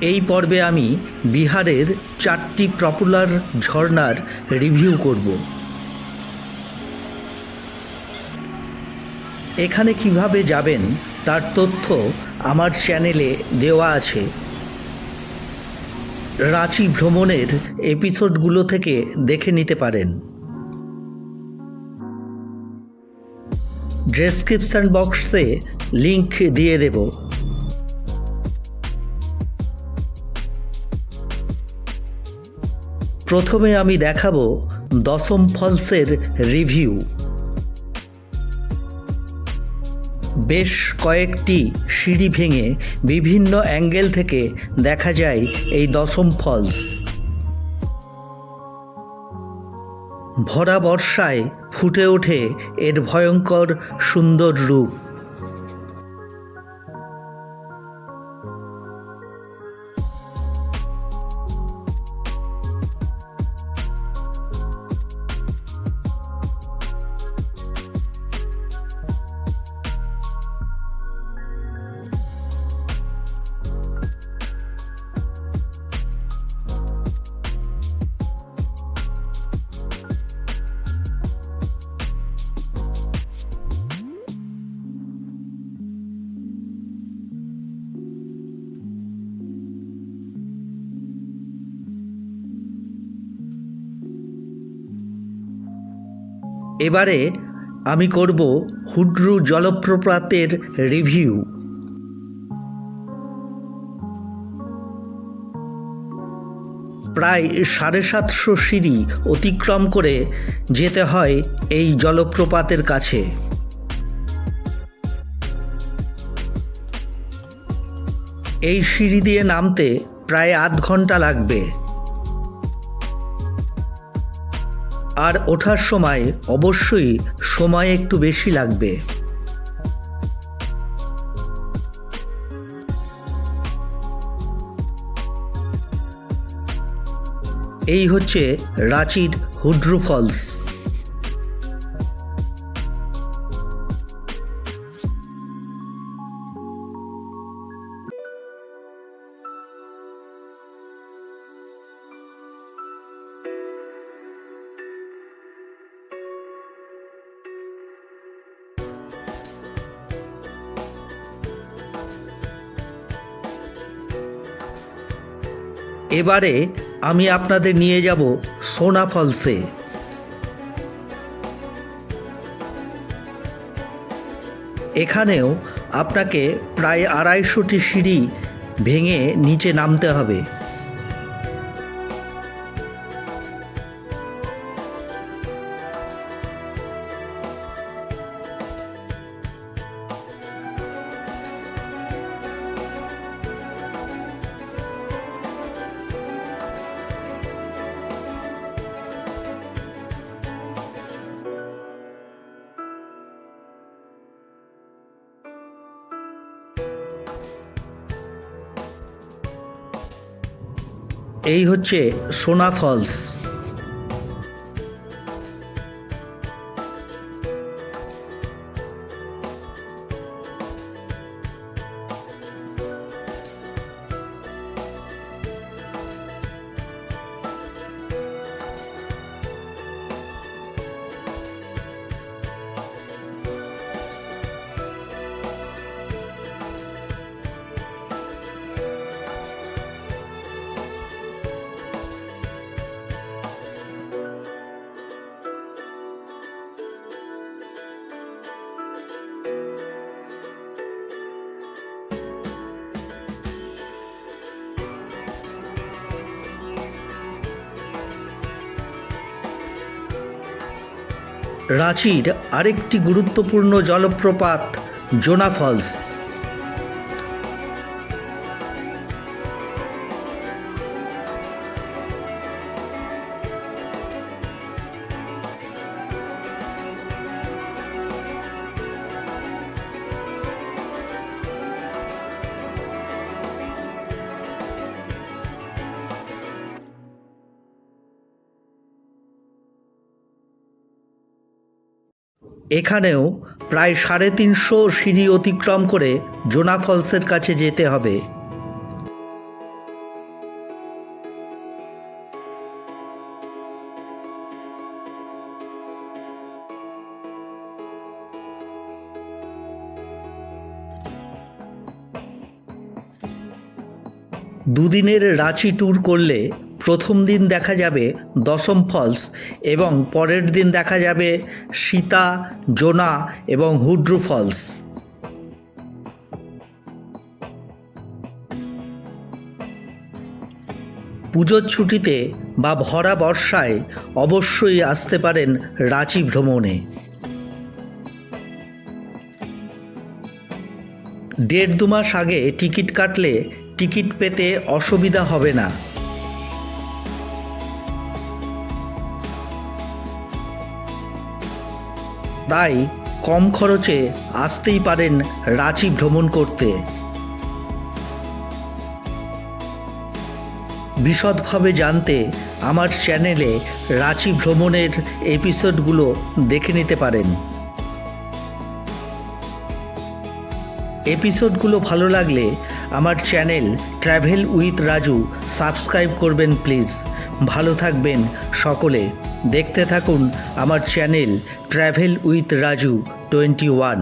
এই পর্বে আমি বিহারের চারটি পপুলার ঝর্ণার রিভিউ করব। এখানে কীভাবে যাবেন তার তথ্য আমার চ্যানেলে দেওয়া আছে। রাঁচি ভ্রমণের এপিসোডগুলো থেকে দেখে নিতে পারেন। ডেসক্রিপশন বক্সে লিংক দিয়ে দেব। প্রথমে আমি দেখাবো দশম ফলসের রিভিউ। বেশ কয়েকটি সিঁড়ি ভেঙে বিভিন্ন অ্যাঙ্গেল থেকে দেখা যায় এই দশম ফলস। ভরা বর্ষায় ফুটে ওঠে এর ভয়ঙ্কর সুন্দর রূপ। এবারে আমি করব হুড্রু জলপ্রপাতের রিভিউ। প্রায় সাড়ে সাতশো সিঁড়ি অতিক্রম করে যেতে হয় এই জলপ্রপাতের কাছে। এই সিঁড়ি দিয়ে নামতে প্রায় আধ ঘণ্টা লাগবে। আর ওঠার সময় অবশ্যই সময় একটু বেশি লাগবে। এই হচ্ছে রাঁচির হুড্রু ফলস। এবারে আমি আপনাদের নিয়ে যাব সোনা ফলসে। এখানেও আপনাকে প্রায় আড়াইশোটি সিঁড়ি ভেঙে নিচে নামতে হবে। এই হচ্ছে সোনা ফলস। রাঁচির আরেকটি গুরুত্বপূর্ণ জলপ্রপাত জোনা ফলস। এখানেও প্রায় সাড়ে তিনশো সিঁড়ি অতিক্রম করে জোনা ফলসের কাছে যেতে হবে। দুদিনের রাঁচি ট্যুর করলে প্রথম দিন দেখা যাবে দশম ফলস এবং পরের দিন দেখা যাবে সীতা, জোনা এবং হুড্রু ফলস। পুজোর ছুটিতে বা ভরা বর্ষায় অবশ্যই আসতে পারেন রাঁচি ভ্রমণে। দেড় দু মাস আগে টিকিট কাটলে টিকিট পেতে অসুবিধা হবে না। তাই কম খরচে আসতেই পারেন রাঁচি ভ্রমণ করতে। বিশদভাবে জানতে আমার চ্যানেলে রাঁচি ভ্রমণের এপিসোডগুলো দেখে নিতে পারেন। এপিসোডগুলো ভালো লাগলে আমার channel travel with Raju subscribe করবেন প্লিজ। ভালো থাকবেন সকলে। দেখতে থাকুন আমার channel travel with Raju twenty one.